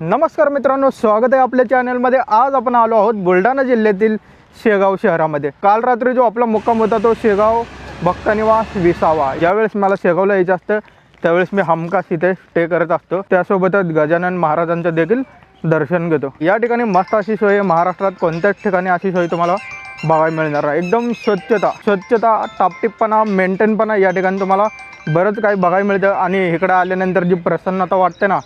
नमस्कार मित्रांनो स्वागत आहे आपल्या चॅनलमध्ये. आज आपण आलो आहोत बुलढाणा जिल्ह्यातील शेगाव शहरामध्ये. काल रात्री जो आपला मुक्काम होता तो शेगाव भक्तनिवास विसावा. ज्यावेळेस मला शेगावला यायचं असतं त्यावेळेस मी हमखास इथे स्टे करत असतो. त्यासोबतच गजानन महाराजांचं देखील दर्शन घेतो. या ठिकाणी मस्त अशी सोय महाराष्ट्रात कोणत्याच ठिकाणी अशी सोय तुम्हाला बघायला मिळणार आहे एकदम स्वच्छता स्वच्छता टापटिपपणा मेंटेनपणा या ठिकाणी तुम्हाला बरंच काही बघायला मिळतं. आणि इकडे आल्यानंतर जी प्रसन्नता वाटते ना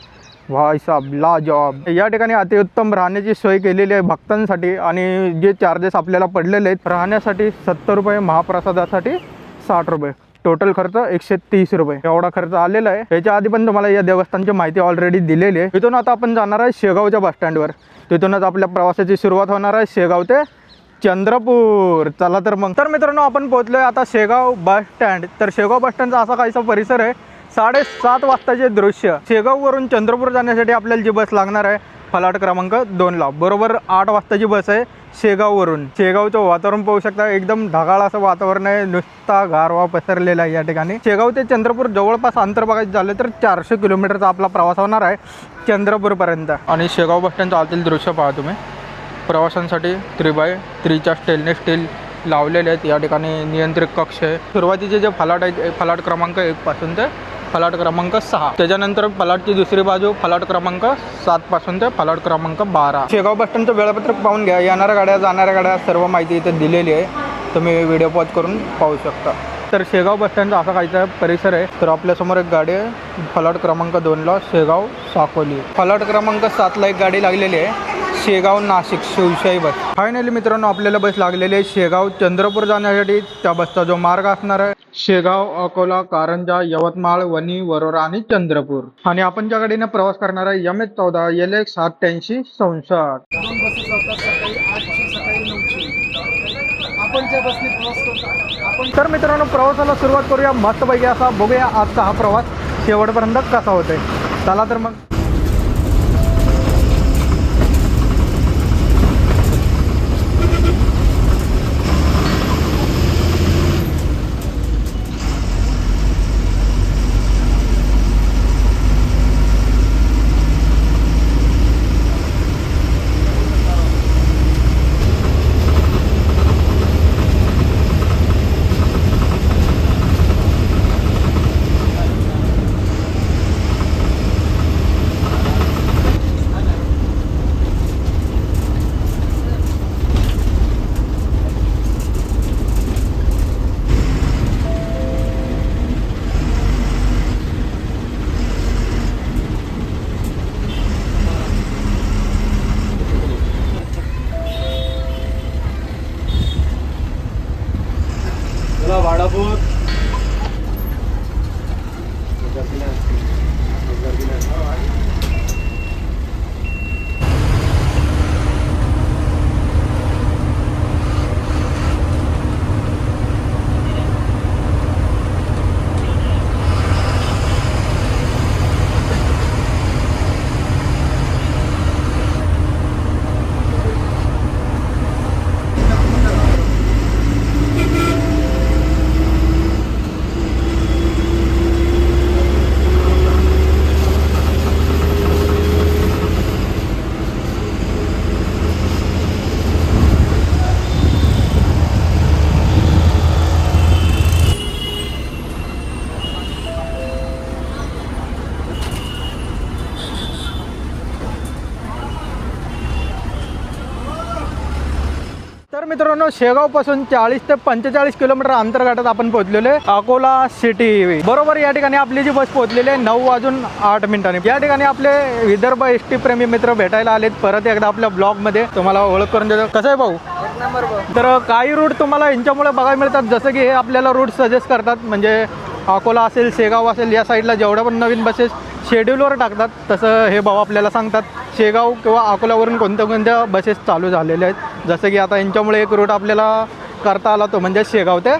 भाई ला जॉब या ठिकाणी अतिउत्तम राहण्याची सोय केलेली आहे भक्तांसाठी आणि जे चार्जेस आपल्याला पडलेले आहेत राहण्यासाठी सत्तर रुपये महाप्रसादासाठी साठ रुपये. टोटल खर्च एकशे तीस रुपये. एवढा खर्च आलेला आहे. याच्या आधी पण तुम्हाला या देवस्थानची माहिती ऑलरेडी दिलेली आहे. तिथून आता आपण जाणार आहे शेगावच्या बस स्टँडवर तिथूनच आपल्या प्रवासाची सुरुवात होणार आहे शेगाव ते चंद्रपूर. चला तर मग. तर मित्रांनो आपण पोहोचलोय आता शेगाव बस स्टँड तर शेगाव बस स्टँडचा असा काहीसा परिसर आहे साडेसात वाजताचे दृश्य. शेगाववरून चंद्रपूर जाण्यासाठी आपल्याला जी बस लागणार आहे फलाट क्रमांक दोनला बरोबर आठ वाजताची बस आहे शेगाववरून. शेगावचं वातावरण पाहू शकता एकदम ढगाळ असं वातावरण आहे. नुसता गारवा पसरलेला आहे या ठिकाणी. शेगाव ते चंद्रपूर जवळपास अंतर बघायचं झालं तर चारशे किलोमीटरचा आपला प्रवास होणार आहे चंद्रपूरपर्यंत. आणि शेगाव बस स्टँडचं आतील दृश्य पहा तुम्ही. प्रवाशांसाठी थ्री बाय थ्रीच्या स्टेनलेस स्टील लावलेले आहेत. या ठिकाणी नियंत्रित कक्ष आहे. सुरुवातीचे जे फलाट आहेत फलाट क्रमांक एकपासून ते फलाट क्रमांक सहा. त्याच्यानंतर फलाटची दुसरी बाजू फलाट क्रमांक सात पासून ते फलाट क्रमांक बारा. शेगाव बस स्टँडचं वेळापत्रक पाहून घ्या. येणाऱ्या गाड्या जाणाऱ्या गाड्या सर्व माहिती इथे दिलेली आहे. तुम्ही व्हिडिओ पॉज करून पाहू शकता. तर शेगाव बस स्टँडचा असा काहीचा परिसर आहे. तर आपल्यासमोर एक गाडी आहे. फलाट क्रमांक दोनला शेगाव साकोली. फलाट क्रमांक सातला एक गाडी लागलेली आहे. शेगाव नाशिक शिवशाही बस. फायनली मित्रांनो आपल्याला बस लागलेली आहे शेगाव. चंद्रपूर जाण्यासाठी त्या बसचा जो मार्ग असणार आहे शेगाव अकोला कारंजा यवतमाळ वणी वरोरा आणि चंद्रपूर. आणि आपण ज्या गाडीने प्रवास करणार आहे एम एच चौदा एल एक्स अठ्ठ्याऐंशी आपण तर मित्रांनो प्रवासाला सुरुवात करूया. मस्तपैकी असा बघूया आजचा हा प्रवास. शेवटपर्यंत कसा होतोय? चला तर मग. तर मित्रांनो शेगावपासून चाळीस ते पंचेचाळीस किलोमीटर अंतर गाठत आपण पोहोचलेलो आहे. अकोला सिटी बरोबर या ठिकाणी आपली जी बस पोहोचलेली आहे नऊ वाजून आठ मिनिटांनी. या ठिकाणी आपले विदर्भ एस टी प्रेमी मित्र भेटायला आलेत. परत एकदा आपल्या ब्लॉगमध्ये तुम्हाला ओळख करून देतो. कसं आहे भाऊ? तर काही रूट तुम्हाला यांच्यामुळे बघायला मिळतात. जसं की हे आपल्याला रूट सजेस्ट करतात. म्हणजे अकोला असेल शेगाव असेल या साईडला जेवढ्या पण नवीन बसेस शेड्यूलवर टाकतात. तसं हे भाऊ आपल्याला सांगतात शेगाव किंवा अकोल्यावरून कोणत्या कोणत्या बसेस चालू झालेल्या आहेत. जसं की आता यांच्यामुळे एक रूट आपल्याला करता आला तो म्हणजे शेगाव ते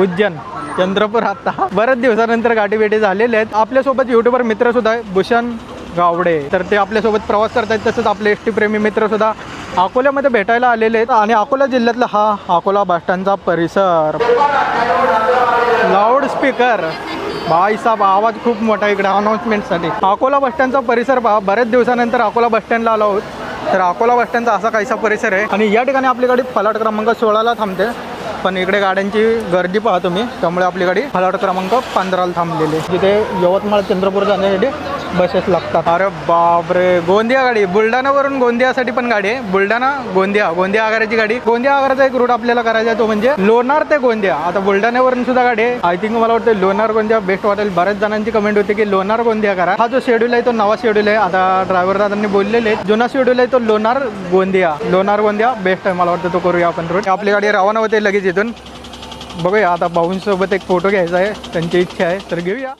उज्जैन. चंद्रपूर आता. बऱ्याच दिवसानंतर गाठी भेटी झालेले आहेत. आपल्यासोबत युट्यूबर मित्र सुद्धा आहे भूषण गावडे. तर ते आपल्यासोबत प्रवास करतात तसंच आपले एस टी प्रेमी मित्र सुद्धा अकोल्यामध्ये भेटायला आलेले आहेत. आणि अकोला जिल्ह्यातला हा अकोला बस स्टँडचा परिसर. लाऊड स्पीकर आवाज खूप मोठा इकडे अनाऊन्समेंटसाठी अकोला बसस्टँडचा परिसर पहा. बऱ्याच दिवसानंतर अकोला बसस्टँडला आलो आहोत. तर अकोला बसस्टँडचा असा काहीसा परिसर आहे. आणि या ठिकाणी आपली गाडी फलाट क्रमांक सोळाला थांबते. पण इकडे गाड्यांची गर्दी पहा तुम्ही. त्यामुळे आपली गाडी फलाट क्रमांक पंधराला थांबलेली जिथे यवतमाळ चंद्रपूर जाण्यासाठी बसेस लागतात. अरे बापरे. गोंदिया गाडी. बुलढाणावरून गोंदियासाठी पण गाडी आहे. बुलढाणा गोंदिया. गोंदिया आगाराची गाडी. गोंदिया आगाराचा एक रूट आपल्याला करायचा आहे तो म्हणजे लोणार ते गोंदिया. आता बुलढाण्यावरून सुद्धा गाडी आहे. आय थिंक मला वाटतं लोणार गोंदिया बेस्ट वाटेल. बऱ्याच जणांची कमेंट होती की लोणार गोंदिया करा. हा जो शेड्यूल आहे तो नवा शेड्यूल आहे. आता ड्रायव्हर दादांनी बोललेले जुना शेड्यूल आहे तो लोणार गोंदिया. लोणार गोंदिया बेस्ट आहे. मला वाटतं तो करूया आपण रूट आपली गाडी रवाना होते लगेच इथून. बघूया. आता भाऊंसोबत एक फोटो घ्यायचा आहे. त्यांची इच्छा आहे. तर घेऊया.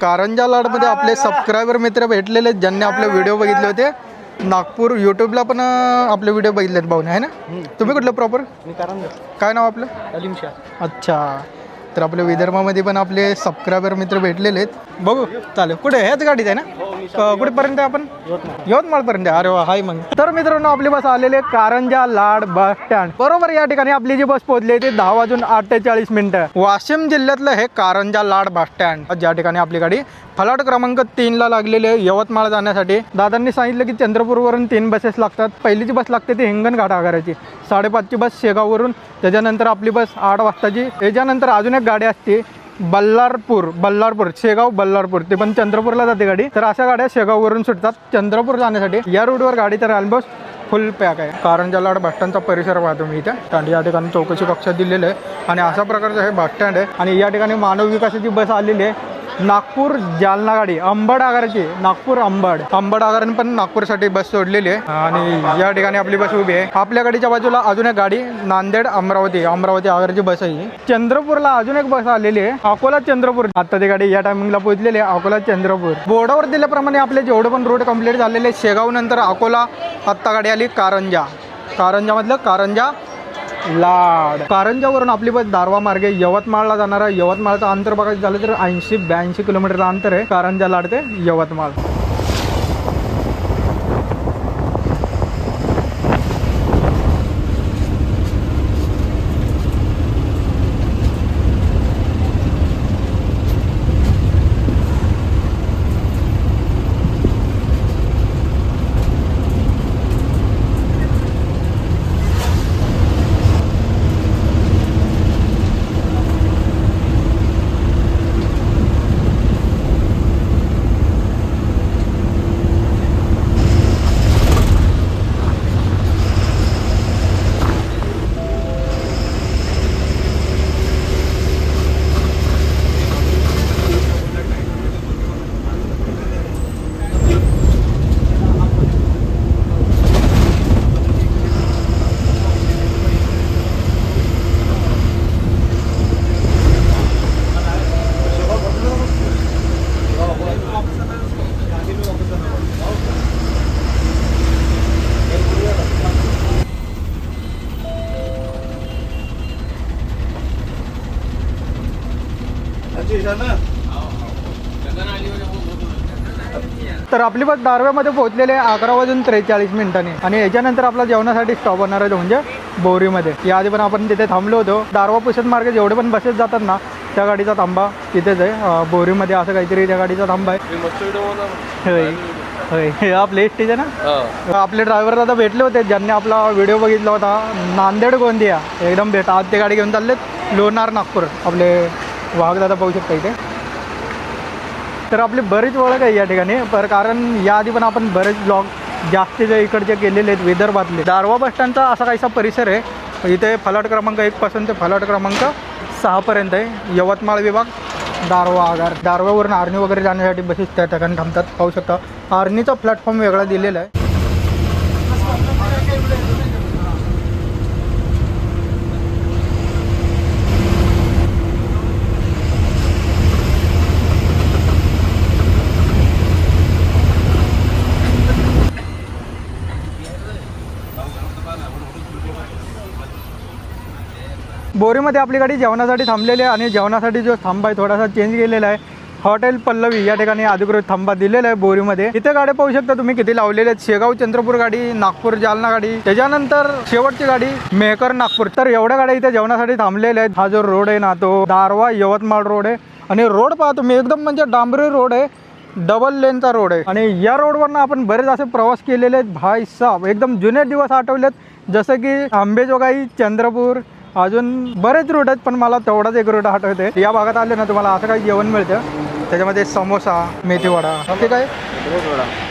कारंजा लाडमध्ये आपले सबस्क्रायबर मित्र भेटलेले आहेत, ज्यांनी आपले व्हिडिओ बघितले होते. नागपूर यूट्यूबला पण आपले व्हिडिओ बघितले आहेत भाऊने आहे ना? तुम्ही कुठलं प्रॉपर काय नाव आपलं? अलीम शाह. अच्छा. तर आपल्या विदर्भामध्ये पण आपले सबस्क्रायबर मित्र भेटलेले आहेत. बघू चालेल. कुठे? ह्याच गाडीत आहे ना? क- कुठेपर्यंत आहे आपण? यवतमाळपर्यंत. आहे. अरे वा हाय मग. तर मित्रांनो आपली बस आलेले कारंजा लाड बस स्टँड बरोबर या ठिकाणी आपली जी बस पोहोचली आहे ती दहा वाजून अठ्ठेचाळीस मिनिटं वाशिम जिल्ह्यातलं हे कारंजा लाड बस स्टँड ज्या ठिकाणी आपली गाडी फलाट क्रमांक तीनला लागलेली आहे यवतमाळ जाण्यासाठी. दादांनी सांगितलं की चंद्रपूरवरून तीन बसेस लागतात. पहिलीची बस लागते ती हिंगणघाट आगाराची. साडेपाचची बस शेगाववरून. त्याच्यानंतर आपली बस आठ वाजताची. त्याच्यानंतर अजून एक गाडी असते. बल्लारपूर बल्लारपूर शेगाव बल्लारपूर. ते पण चंद्रपूरला जाते गाडी. तर अशा गाड्या शेगाववरून सुटतात. चंद्रपूर जाण्यासाठी या रूटवर गाडी तर ऑलमोस्ट फुल पॅक आहे. कारंजा लाड बस स्टँडचा परिसर पाहतो मी इथे. आणि या ठिकाणी चौकशी कक्ष दिलेलं आहे. आणि अशा प्रकारचं हे बस स्टँड आहे. आणि या ठिकाणी मानव विकासाची बस आलेली आहे. नागपूर जालना गाडी अंबड आगाराची नागपूर अंबड. अंबड आगाराने पण नागपूरसाठी बस सोडलेली आहे. आणि या ठिकाणी आपली बस उभी आहे. आपल्या गाडीच्या बाजूला अजून एक गाडी नांदेड अमरावती. अमरावती आगाराची बस आहे चंद्रपूरला अजून एक बस आलेली आहे. अकोला चंद्रपूर. आता ती गाडी या टायमिंगला पोहोचलेली आहे. अकोला चंद्रपूर. बोर्डावर दिल्याप्रमाणे आपले जेवढे पण रोड कंप्लीट झालेले आहे शेगाव नंतर अकोला आत्ता गाडी आली कारंजा. कारंजामधलं कारंजा लाड. कारंजावरून आपली बस दारवा मार्गे यवतमाळला जाणार आहे. यवतमाळचं अंतर बघायचं झालं तर ऐंशी ब्याऐंशी किलोमीटरचं अंतर आहे. कारंजा लाड ते यवतमाळ. तर आपली बस दारव्यामध्ये पोहोचलेली आहे अकरा वाजून त्रेचाळीस मिनिटांनी. आणि याच्यानंतर आपला जेवणासाठी स्टॉप होणार आहे तो म्हणजे बोरीमध्ये. याआधी पण आपण तिथे थांबलो होतो. दारवा पुसत मार्गे जेवढे पण बसेस जातात ना त्या गाडीचा थांबा. तिथेच आहे. बोरीमध्ये असं काहीतरी त्या गाडीचा थांबा आहे. हे आपले एस टीचे ना? आपले ड्रायव्हर दादा भेटले होते. ज्यांनी आपला व्हिडिओ बघितला होता. नांदेड गोंदिया. एकदम भेट. आज ते गाडी घेऊन चाललेत लोणार नागपूर. आपले वाहक दादा पाहू शकता इथे. तर आपली बरीच ओळख आहे या ठिकाणी. पर कारण याआधी पण आपण बरेच ब्लॉग जास्तीचे इकडचे केलेले आहेत विदर्भातले. दारवा बस स्टँडचा असा काहीसा परिसर आहे. इथे फलाट क्रमांक एकपासून ते फलाट क्रमांक सहापर्यंत आहे. यवतमाळ विभाग दारवा आगार. दारव्यावरून आर्णी वगैरे जाण्यासाठी बसेस त्या ठिकाणी थांबतात. पाहू शकता आर्नीचा प्लॅटफॉर्म वेगळा दिलेला आहे. बोरीमध्ये आपली गाडी जेवणासाठी थांबलेली आहे आणि जेवणासाठी जो थांबा आहे थोडासा चेंज केलेला आहे. हॉटेल पल्लवी या ठिकाणी अधिकृत थांबा दिलेला आहे बोरीमध्ये. इथे गाड्या पाहू शकता तुम्ही किती लावलेले आहेत. शेगाव चंद्रपूर गाडी नागपूर जालना गाडी त्याच्यानंतर शेवटची गाडी मेहकर नागपूर. तर एवढ्या गाड्या इथे जेवणासाठी थांबलेल्या आहेत. हा जो रोड आहे ना तो दारवा यवतमाळ रोड आहे. आणि रोड पहा तुम्ही एकदम म्हणजे डांबरी रोड आहे. डबल लेनचा रोड आहे. आणि या रोडवरनं आपण बरेच असे प्रवास केलेले आहेत. भाई साहेब एकदम जुने दिवस आठवलेत. जसं की आंबेजोगाई चंद्रपूर अजून बरेच रूट आहेत पण मला तेवढाच एक रूट आठवते या भागात आले ना तुम्हाला असं काही जेवण मिळतं? त्याच्यामध्ये समोसा मेथीवडा ते काय?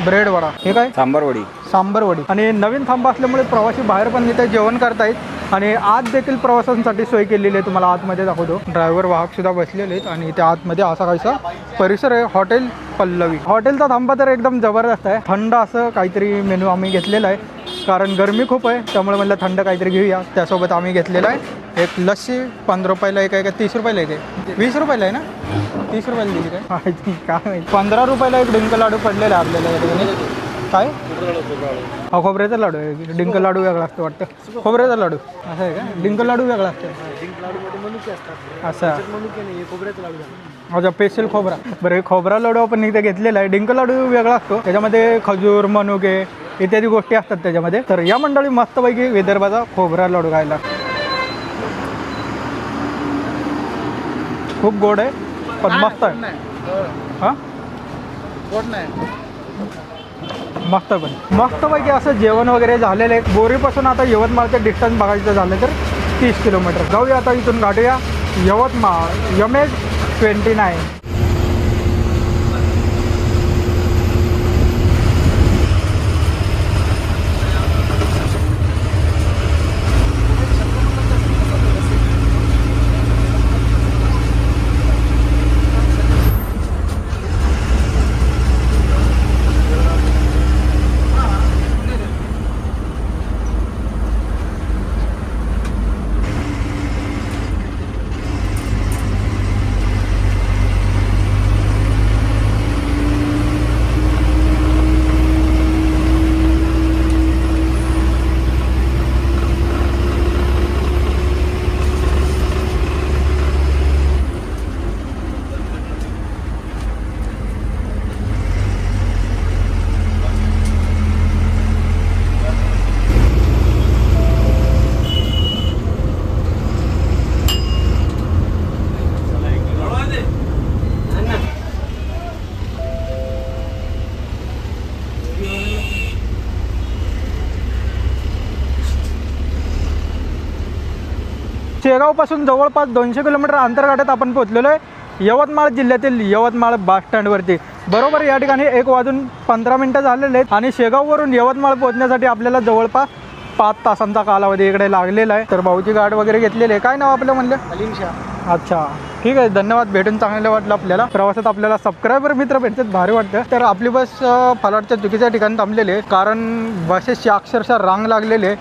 ब्रेड वडा. हे काय? सांबारवडी सांबर वडी. आणि नवीन थांबा असल्यामुळे प्रवासी बाहेर पण इथे जेवण करतायत. आणि आत देखील प्रवासांसाठी सोय केलेली आहे तुम्हाला आतमध्ये दाखवतो. ड्रायव्हर वाहक सुद्धा बसलेले आहेत आणि इथे आतमध्ये असा काहीसा परिसर आहे हॉटेल पल्लवी. हॉटेलचा थांबा तर एकदम जबरदस्त आहे. थंड असं काहीतरी मेनू आम्ही घेतलेला आहे. कारण गरमी खूप आहे त्यामुळे म्हटलं थंड काहीतरी घेऊया. त्यासोबत आम्ही घेतलेला आहे. एक लस्सी पंधरा रुपयाला एक आहे का तीस रुपयाला एक आहे. वीस रुपयाला आहे ना? तीस रुपयाला दिली काय? काय पंधरा रुपयाला एक डिंक लाडू पडलेला आहे आपल्याला या ठिकाणी. काय? हा खोबऱ्याचा लाडू आहे. डिंक लाडू वेगळा असतो वाटतं. खोबऱ्याचा लाडू. असं आहे का? डिंक लाडू वेगळा असतो. असं. मनुके अच्छा स्पेशल खोबरा. बरं खोबरा लाडू आपण इथे घेतलेला आहे. डिंक लाडू वेगळा असतो. त्याच्यामध्ये खजूर मनुके इत्यादी गोष्टी असतात त्याच्यामध्ये. तर या मंडळी मस्तपैकी विदर्भाचा खोबरा लाडू खायला खूप गोड आहे पण मस्त आहे. हां? गोड नाही. मस्त पण. मस्तपैकी असं जेवण वगैरे झालेलं आहे. बोरीपासून आता यवतमाळचं डिस्टन्स बघायचं झालं तर तीस किलोमीटर. जाऊया आता इथून गाठूया. Yavatmal M H twenty nine शेगावपासून जवळपास दोनशे किलोमीटर अंतर्गाठात आपण पोहोचलेलो आहे. यवतमाळ जिल्ह्यातील यवतमाळ बस स्टँडवरती बरोबर या ठिकाणी एक वाजून पंधरा मिनटं झालेले आहेत आणि शेगाववरून यवतमाळ पोहोचण्यासाठी आपल्याला जवळपास पाच तासांचा कालावधी इकडे लागलेला आहे. तर भाऊची गाठ वगैरे घेतलेली आहे. काय नाव आपलं म्हणलं? अच्छा. ठीक आहे. धन्यवाद. भेटून चांगलं वाटलं आपल्याला. प्रवासात आपल्याला सबस्क्रायबर मित्र भेटतात. भारी वाटतं. तर आपली बस फलाटच्या चुकीच्या ठिकाणी थांबलेली आहे. कारण बसेसची अक्षरशः रांग लागलेली आहे.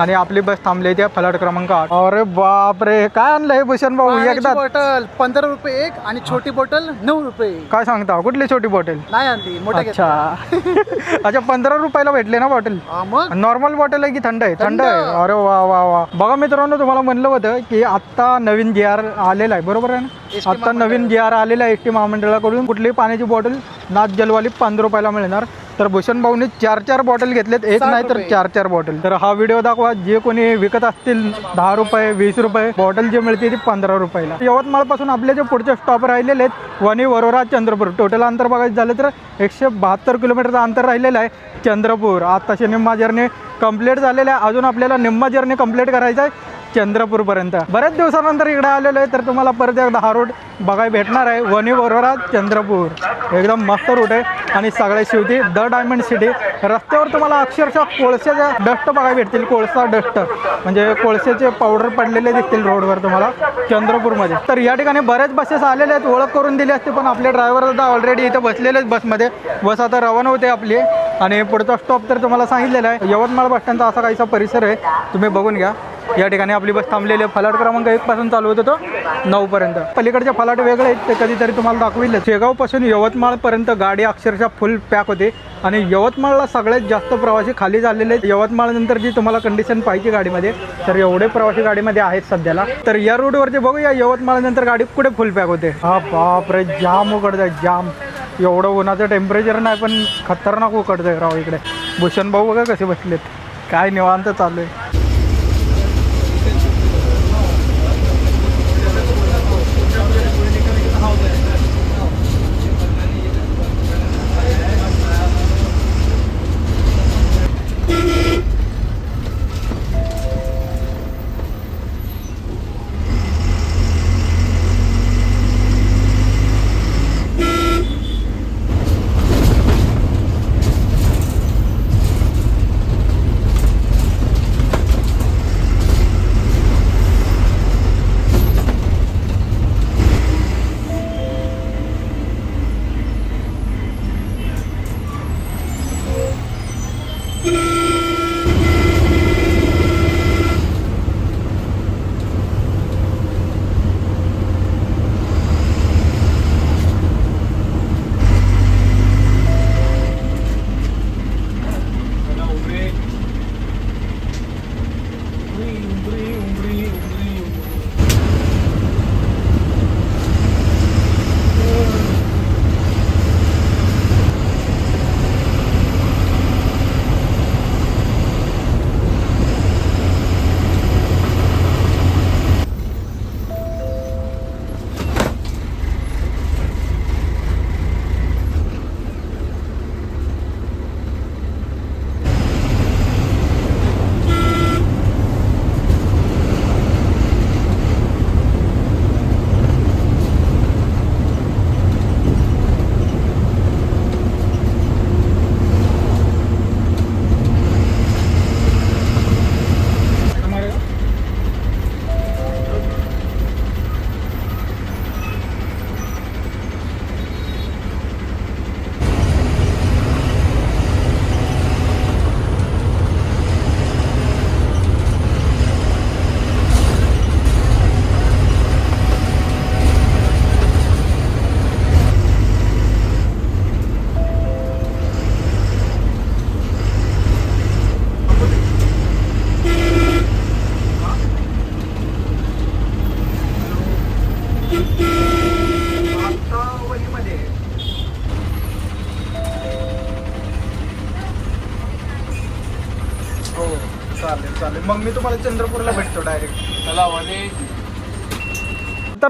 आणि आपली बस थांबली त्या फलाट क्रमांक आठ अरे बापरे काय आणलं हे भूषण भाऊ एकदा बॉटल पंधरा रुपये एक आणि छोटी बॉटल नऊ रुपये काय सांगता कुठली छोटी बॉटल नाही आणली मोठ्या अच्छा. अच्छा पंधरा रुपयाला भेटले ना बॉटल मग? नॉर्मल बॉटल आहे की थंड आहे? थंड. आहे. अरे वा वा वा. बघा मित्रांनो तुम्हाला म्हणलं होतं की आत्ता नवीन आर आलेला आहे. बरोबर आहे ना? ST आता नवीन जी आर आलेला आहे एस टी महामंडळाकडून. कुठलीही पाण्याची बॉटल नाथ जलवाली पंधरा रुपयाला मिळणार. तर भूषण भाऊने चार चार बॉटल घेतलेत. एक नाही तर. चार चार बॉटल. तर हा व्हिडिओ दाखवा. जे कोणी विकत असतील दहा रुपये वीस रुपये बॉटल जे मिळते ती पंधरा रुपयाला. यवतमाळपासून आपले जे पुढचे स्टॉप राहिलेले आहेत वणी वरोरा चंद्रपूर. टोटल अंतर बघायचं झालं तर एकशे बहात्तर किलोमीटरचं अंतर राहिलेलं आहे चंद्रपूर. आताशे निम्मा जर्नी कंप्लीट झालेलं आहे. अजून आपल्याला निम्मा जर्नी कंप्लीट करायचं आहे. चंद्रपूरपर्यंत. बऱ्याच दिवसानंतर इकडे आलेलो आहे तर तुम्हाला परत एकदा हा रूट बघायला भेटणार आहे. वणी वरोरा चंद्रपूर. एकदम मस्त रूट आहे. आणि सगळ्यात शेवटी द डायमंड सिटी रस्त्यावर तुम्हाला अक्षरशः कोळशाच्या डस्ट बघायला भेटतील. कोळसा डस्ट म्हणजे कोळशाचे पावडर पडलेले दिसतील रोडवर तुम्हाला चंद्रपूरमध्ये. तर या ठिकाणी बऱ्याच बसेस आलेल्या आहेत. ओळख करून दिली असते पण आपले ड्रायव्हर आता ऑलरेडी इथे बसलेले आहेत बसमध्ये बस आता रवाना होते आपली. आणि पुढचा स्टॉप तर तुम्हाला सांगितलेला आहे. यवतमाळ बस स्टँडचा असा काहीसा परिसर आहे. तुम्ही बघून घ्या. या ठिकाणी आपली बस थांबलेली आहे. फलाट क्रमांक एक पासून चालू होतो तो नऊ पर्यंत. पलीकडचे फलाट वेगळे आहेत ते कधीतरी तुम्हाला दाखविले शेगावपासून यवतमाळ पर्यंत गाडी अक्षरशः फुल पॅक होते. आणि यवतमाळला सगळ्यात जास्त प्रवासी खाली झालेले आहेत. यवतमाळ नंतर जी तुम्हाला कंडिशन पाहिजे गाडीमध्ये तर एवढे प्रवासी गाडीमध्ये आहेत सध्याला. तर या रोडवरती बघूया यवतमाळ नंतर गाडी कुठे फुल पॅक होते. हा बापरे जाम उघडतं आहे जाम. एवढं उन्हाचं टेम्परेचर नाही पण खतरनाक उकडतं आहे राव इकडे. भूषण भाऊ बघा कसे बसलेत. काय निवांत चालू आहे.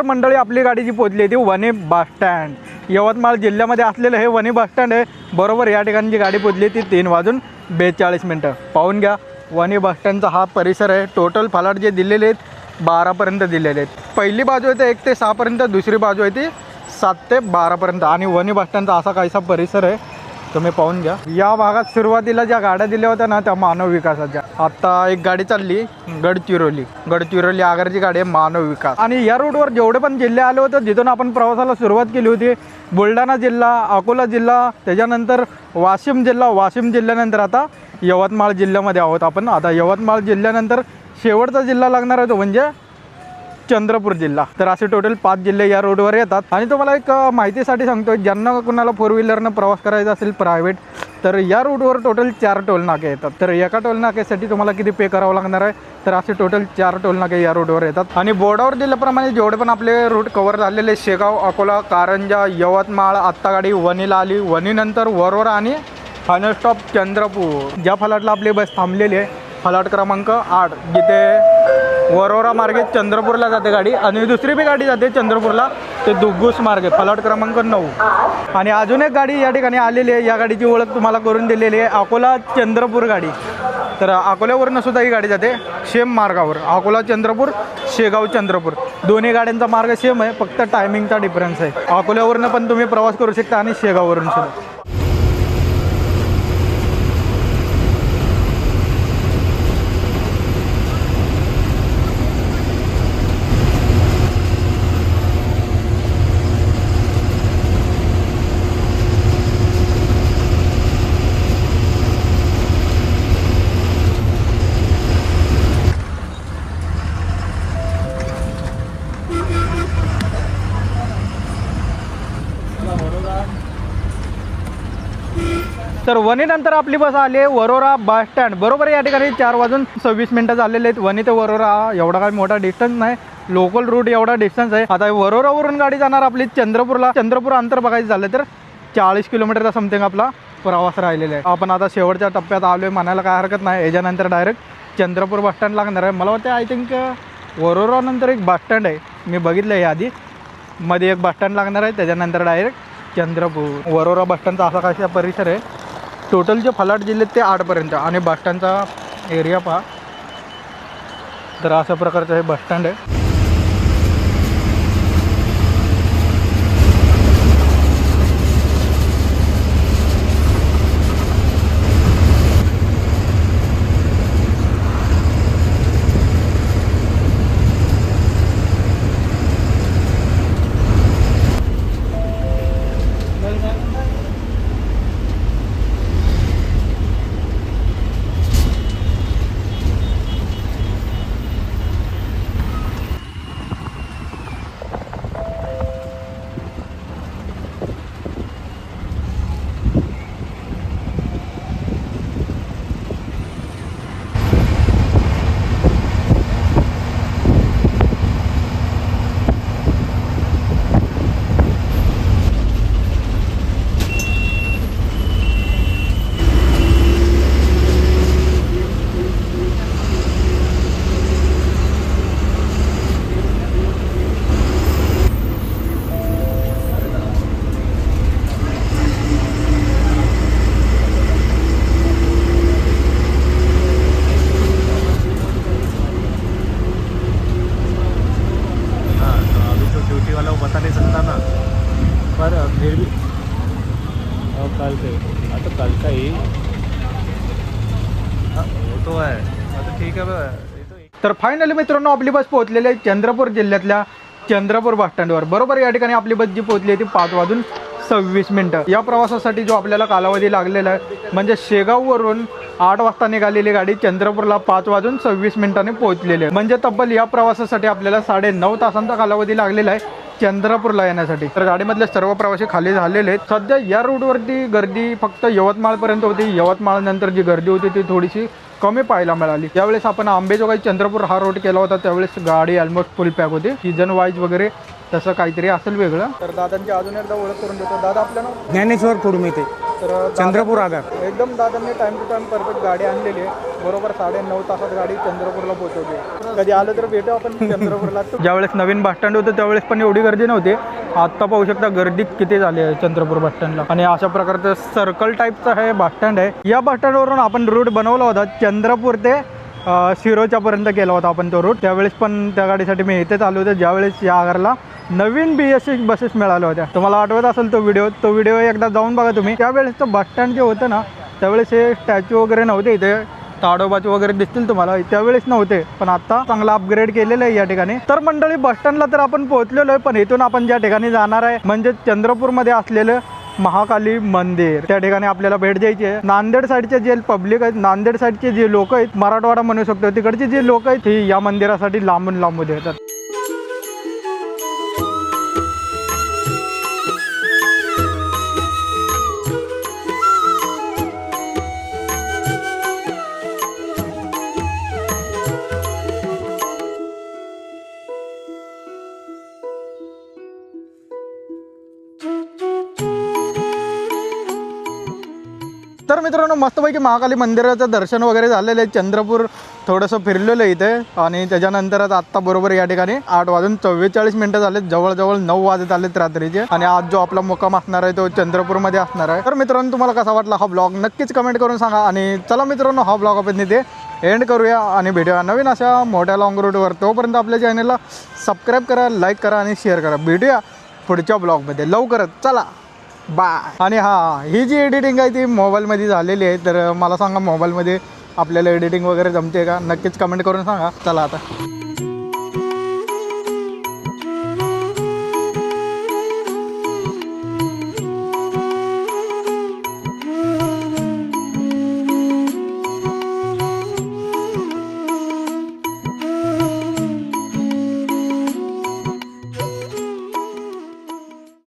तर मंडळी आपली गाडी जी पोचली ती वने बस स्टँड. यवतमाळ जिल्ह्यामध्ये असलेलं हे वने बस स्टँड आहे. बरोबर या ठिकाणी जी गाडी पोचली ती तीन वाजून बेचाळीस मिनटं. पाहून घ्या वने बस स्टँडचा हा परिसर आहे. टोटल फलाट जे दिलेले आहेत बारापर्यंत दिलेले आहेत. पहिली बाजू आहे ते एक ते सहापर्यंत दुसरी बाजू आहे ती सात ते बारापर्यंत आणि वनी बस स्टँडचा असा काहीसा परिसर आहे. तुम्ही पाहून घ्या. या भागात सुरुवातीला ज्या गाड्या दिल्या होत्या ना त्या मानव विकासाच्या. आता एक गाडी चालली गडचिरोली. गडचिरोली आगारची गाडी आहे मानव विकास. आणि या रूटवर जेवढे पण जिल्हे आले होते जिथून आपण प्रवासाला सुरुवात केली होती बुलढाणा जिल्हा अकोला जिल्हा त्याच्यानंतर वाशिम जिल्हा वाशिम जिल्ह्यानंतर आता यवतमाळ जिल्ह्यामध्ये आहोत आपण. आता यवतमाळ जिल्ह्यानंतर शेवटचा जिल्हा लागणार आहे तो म्हणजे चंद्रपूर जिल्हा. तर असे टोटल पाच जिल्हे या रोडवर येतात. आणि तुम्हाला एक माहितीसाठी सांगतो ज्यांना कुणाला फोर व्हीलरनं प्रवास करायचा असेल प्रायव्हेट तर या रूटवर टोटल चार टोल नाके येतात. तर एका टोल नाक्यासाठी तुम्हाला किती पे करावं लागणार आहे? तर असे टोटल चार टोल नाके या रूटवर येतात. आणि बोर्डावर दिल्याप्रमाणे जेवढे पण आपले रूट कव्हर झालेले शेगाव अकोला कारंजा यवतमाळ आत्तागाडी वणीला आली. वणीनंतर वरोरा आणि फायनल स्टॉप चंद्रपूर. ज्या फलाटला आपली बस थांबलेली आहे फलाट क्रमांक आठ. जिथे वरोरा मार्गे चंद्रपूरला जाते गाडी आणि दुसरी बी गाडी जाते चंद्रपूरला ते दुग्गूस मार्गे फलाट क्रमांक नऊ. आणि अजून एक गाडी या ठिकाणी आलेली आहे या गाडीची ओळख तुम्हाला करून दिलेली आहे अकोला चंद्रपूर गाडी. तर अकोल्यावरनं सुद्धा ही गाडी जाते सेम मार्गावर अकोला चंद्रपूर शेगाव चंद्रपूर. दोन्ही गाड्यांचा मार्ग सेम आहे फक्त टायमिंगचा डिफरन्स आहे. अकोल्यावरनं पण तुम्ही प्रवास करू शकता आणि शेगाववरून सुद्धा. तर वणीनंतर आपली बस आली आहे वरोरा बस स्टँड. बरोबर या ठिकाणी चार वाजून सव्वीस मिनटं झालेले आहेत. वणी ते वरोरा एवढा काही मोठा डिस्टन्स नाही. लोकल रूट एवढा डिस्टन्स आहे. आता वरोरावरून गाडी जाणार आपली चंद्रपूरला. चंद्रपूर अंतर बघायचं झालं तर चाळीस किलोमीटरचा समथिंग आपला प्रवास राहिलेला आहे. आपण आता शेवटच्या टप्प्यात आलो आहे. म्हणायला काय हरकत नाही. याच्यानंतर डायरेक्ट चंद्रपूर बस स्टँड लागणार आहे. मला वाटतं आय थिंक वरोरानंतर एक बस स्टँड आहे. मी बघितलं आहे आधी. मध्ये एक बस स्टँड लागणार आहे. त्याच्यानंतर डायरेक्ट चंद्रपूर. वरोरा बस स्टँडचा असा कशा परिसर आहे. टोटल जे फलाट जिल्ह्यात ते आठपर्यंत. आणि बस स्टँडचा एरिया पहा. तर अशा प्रकारचं हे बस स्टँड आहे हाँ तो अभी तो ड्यूटी वाला वो बता नहीं सकता ना पर फिर भी और कल से हाँ तो कल का ही हाँ, वो तो है हाँ तो ठीक है बस, ये तो एक- तर फायनली मित्रांनो आपली बस पोहोचलेली आहे चंद्रपूर जिल्ह्यातल्या चंद्रपूर बस स्टँडवर बरोबर या ठिकाणी आपली बस जी पोहोचली आहे ती पाच वाजून सव्वीस मिनटं. या प्रवासासाठी जो आपल्याला कालावधी लागलेला आहे म्हणजे शेगाववरून आठ वाजता निघालेली गाडी चंद्रपूरला पाच वाजून सव्वीस मिनिटांनी पोहोचलेली आहे. म्हणजे तब्बल या प्रवासासाठी आपल्याला साडे नऊ तासांचा कालावधी लागलेला आहे चंद्रपूरला येण्यासाठी. तर गाडीमधले सर्व प्रवासी खाली झालेले आहेत. सध्या या रूटवरती गर्दी फक्त यवतमाळपर्यंत होती. यवतमाळ नंतर जी गर्दी होती ती थोडीशी कमी पाहायला मिळाली. त्यावेळेस आपण आंबेजोगाई चंद्रपूर हा रोड केला होता. त्यावेळेस गाडी ऑलमोस्ट फुल पॅक होती. सीझन वाईज वगैरे तसं काहीतरी असेल वेगळं. तर दादांची अजून एकदा ओळख करून देतो. दादा आपलं नाव? ज्ञानेश्वर कुडमिते तर दादा- चंद्रपूर आगार एकदम दादांनी टाइम टू टाइम परफेक्ट गाडी आणलेली आहे. बरोबर साडे नऊ तासात गाडी चंद्रपूरला पोहोचवली कधी आलं तर भेटू आपण चंद्रपूरला. ज्यावेळेस नवीन बस स्टँड होतं त्यावेळेस पण एवढी गर्दी नव्हती. आता पाहू शकता गर्दी किती झाली आहे चंद्रपूर बस स्टँडला आणि अशा प्रकारचं सर्कल टाईपचं हे बस स्टँड आहे. या बस स्टँडवरून आपण रूट बनवला होता चंद्रपूर ते शिरोच्यापर्यंत केला होता आपण तो रूट त्यावेळेस पण त्या गाडीसाठी मी इथेच आलो होतो. ज्यावेळेस या आगारला नवीन बी एस सी बसेस मिळाल्या होत्या. तुम्हाला आठवत असेल तो व्हिडिओ तो व्हिडिओ एकदा जाऊन बघा तुम्ही. त्यावेळेस तो बस स्टँड जे होतं ना त्यावेळेस हे स्टॅच्यू वगैरे नव्हते इथे. ताडोबाचे वगैरे दिसतील तुम्हाला. त्यावेळेस नव्हते. पण आता चांगला अपग्रेड केलेलं आहे या ठिकाणी. तर मंडळी बस स्टँडला तर आपण पोहोचलेलो आहे पण इथून आपण ज्या ठिकाणी जाणार आहे म्हणजे चंद्रपूरमध्ये असलेलं महाकाली मंदिर. त्या ठिकाणी आपल्याला भेट द्यायची आहे. नांदेड साईडचे जे पब्लिक आहेत नांदेड साईडचे जे लोक आहेत मराठवाडा म्हणू शकतो तिकडचे जे लोक आहेत ते या मंदिरासाठी लांबून लांबून येतात मित्रांनो मस्तपैकी महाकाली मंदिराचं दर्शन वगैरे झालेलं आहे. चंद्रपूर थोडंसं फिरलेलं आहे इथे. आणि त्याच्यानंतरच आत्ता बरोबर या ठिकाणी आठ वाजून चव्वेचाळीस मिनिटं झालेत. जवळजवळ नऊ वाजत आलेत रात्रीचे. आणि आज जो आपला मुक्काम असणार आहे तो चंद्रपूरमध्ये असणार आहे. तर मित्रांनो तुम्हाला कसा वाटला हा ब्लॉग नक्कीच कमेंट करून सांगा. आणि चला मित्रांनो हा ब्लॉग आपण इथे एंड करूया. आणि भेटूया नवीन अशा मोठ्या लॉंग रूटवर तोपर्यंत आपल्या चॅनलला सबस्क्राईब करा लाईक करा आणि शेअर करा. भेटूया पुढच्या ब्लॉगमध्ये लवकरच. चला. बाय. आणि हां ही जी एडिटिंग आहे ती मोबाईलमध्ये झालेली आहे तर मला सांगा मोबाईलमध्ये आपल्याला एडिटिंग वगैरे जमते का? नक्कीच कमेंट करून सांगा. चला आता.